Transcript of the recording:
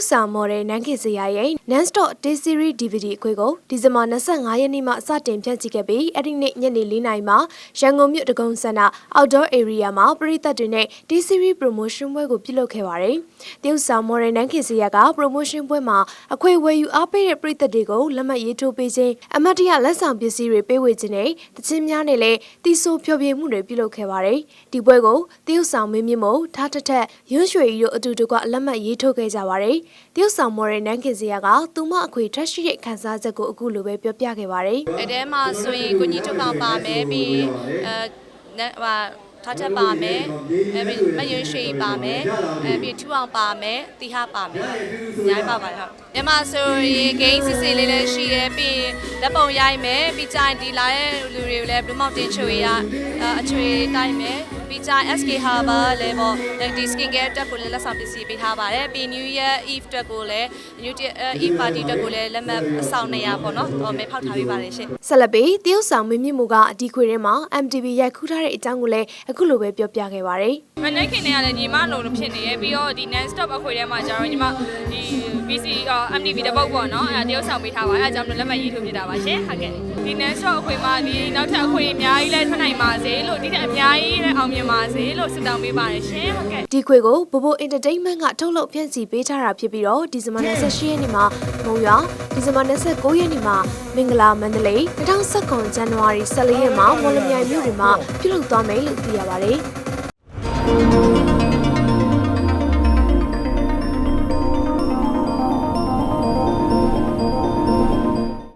တ်ဆောင်မော်ဒယ်နန်းခင်စရာရဲ့ Non-Stop Day Series DVD အခွေကိုဒီဇင်ဘာ25ရက်နေ့မှစတင်ဖြန့်ချိခဲ့ပြီးအဲ့ဒီနေ့ညနေ4နာရီမှာရန်ကုန်မြို့တကုံစန္ဒ Outdoor Area မှာပရိသတ်တွေနဲ့ Day Series Promotion ပွဲကိုပြုလုပ်ခဲ့ပါတယ်။တရုတ်ဆောင်မော်ဒယ်နန်းခင်စရာက Promotion ပွဲမှာအခွေဝယ်ယူအားပေးတဲ့ပရိသတ်တွေကိုလက်မှတ်ရေးထိုးပေးခြင်းအမတ်တရလက်ဆောင်ပစ္စည်းတွေပေးဝေခြင်းနဲ့တခြင်းများနဲ့လည်းတီဆိုဖျော်ဖြေမှုတွေပြုလုပ်ခဲ့ပါတယ်။ဒီပွဲကိုတရုတ်ဆောင်မင်းမြင့်မို့ထားထက်ထက်ရွှွရွှေကြီးတို့အတူတကွလက်မှတ်ရေးထိုးခဲ့ကြပါတယ်။တရုတ်ဆောင်မော်ဒယ်နန်းခင်စရာကသူမအခွေထွက်ရှိတဲ့ခန်းစားချက်ကိုအခုလိုပဲပြောပြခဲ့ပါတယ်။အဲ့ထဲမှာဆိုရင်ကိုကြီးထုတ်ကောင်ပါမယ်ပြီးအဲနဲ့ဟိုထားချက်ပါမယ်အဲပြီးမယွန်းရွှေပါမယ်အဲပြီးထူအောင်ပါမယ်တီဟာပါမယ်အများကြီးပါပါတယ်ဟုတ်ညမဆိုရင်ဂိမ်းစစ်စစ်လေးလည်းရှိရဲပြီးလက်ပုံရိုက်မယ်ပြီးကြိုင်ဒီလာရဲ့လူတွေကိုလည်းဘလူးမောင်တင်ချွေရအချွေတိုက်မယ်ပြီးကြိုင် SK Harbor လည်းပေါ့ဒီ skin care တက်ကိုလည်းလက်ဆောင်ပစ္စည်းပေးထားပါတယ်ပြီး New Year Eve တက်ကိုလည်း New Year Eve party တက်ကိုလည်းလက်မှတ်အဆောင်နေရပေါ့နော်ဟိုမေဖောက်ထားပေးပါတယ်ရှင့်ဆက်လက်ပြီးတရုတ်ဆောင်မင်းမြင့်မူကအဒီခွေထဲမှာ MTV ရိုက်ခူးထားတဲ့အကြောင်းကိုလည်းအခုလိုပဲပြောပြခဲ့ပါတယ်မနေ့ခင်တည်းကလည်းညီမလုံးလို့ဖြစ်နေရဲ့ပြီးတော့ဒီ non stop အခွေထဲမှာကျတော့ညီမဒီ BC MTV တပုတ်ပေါ့နော်အဲဒါတရုပ်ဆောင်ပေးထားပါအဲအကြောင်းလို့လက်မှတ်ရေးထိုးပြတာပါရှင်ဟုတ်ကဲ့ဒီ non stop အခွေမှာဒီနောက်ထပ်အခွေအများကြီးလည်းထွက်နိုင်ပါစေလို့ဒီထက်အများကြီးလည်းအောင်မြင်ပါစေလို့ဆုတောင်းပေးပါတယ်ရှင်ဟုတ်ကဲ့ဒီခွေကိုဘိုဘို Entertainment ကထုတ်လုပ်ဖြန့်ချီပေးထားတာဖြစ်ပြီးတော့ဒီဇင်ဘာ28ရက်နေ့မှာမုံရွာဒီဇင်ဘာ29ရက်နေ့မှာမင်္ဂလာမန္တလေး2019ဇန်နဝါရီ14ရက်မှာမော်လမြိုင်မြို့တွေမှာပြုလုပ်သွားမယ်လို့သိရပါတယ်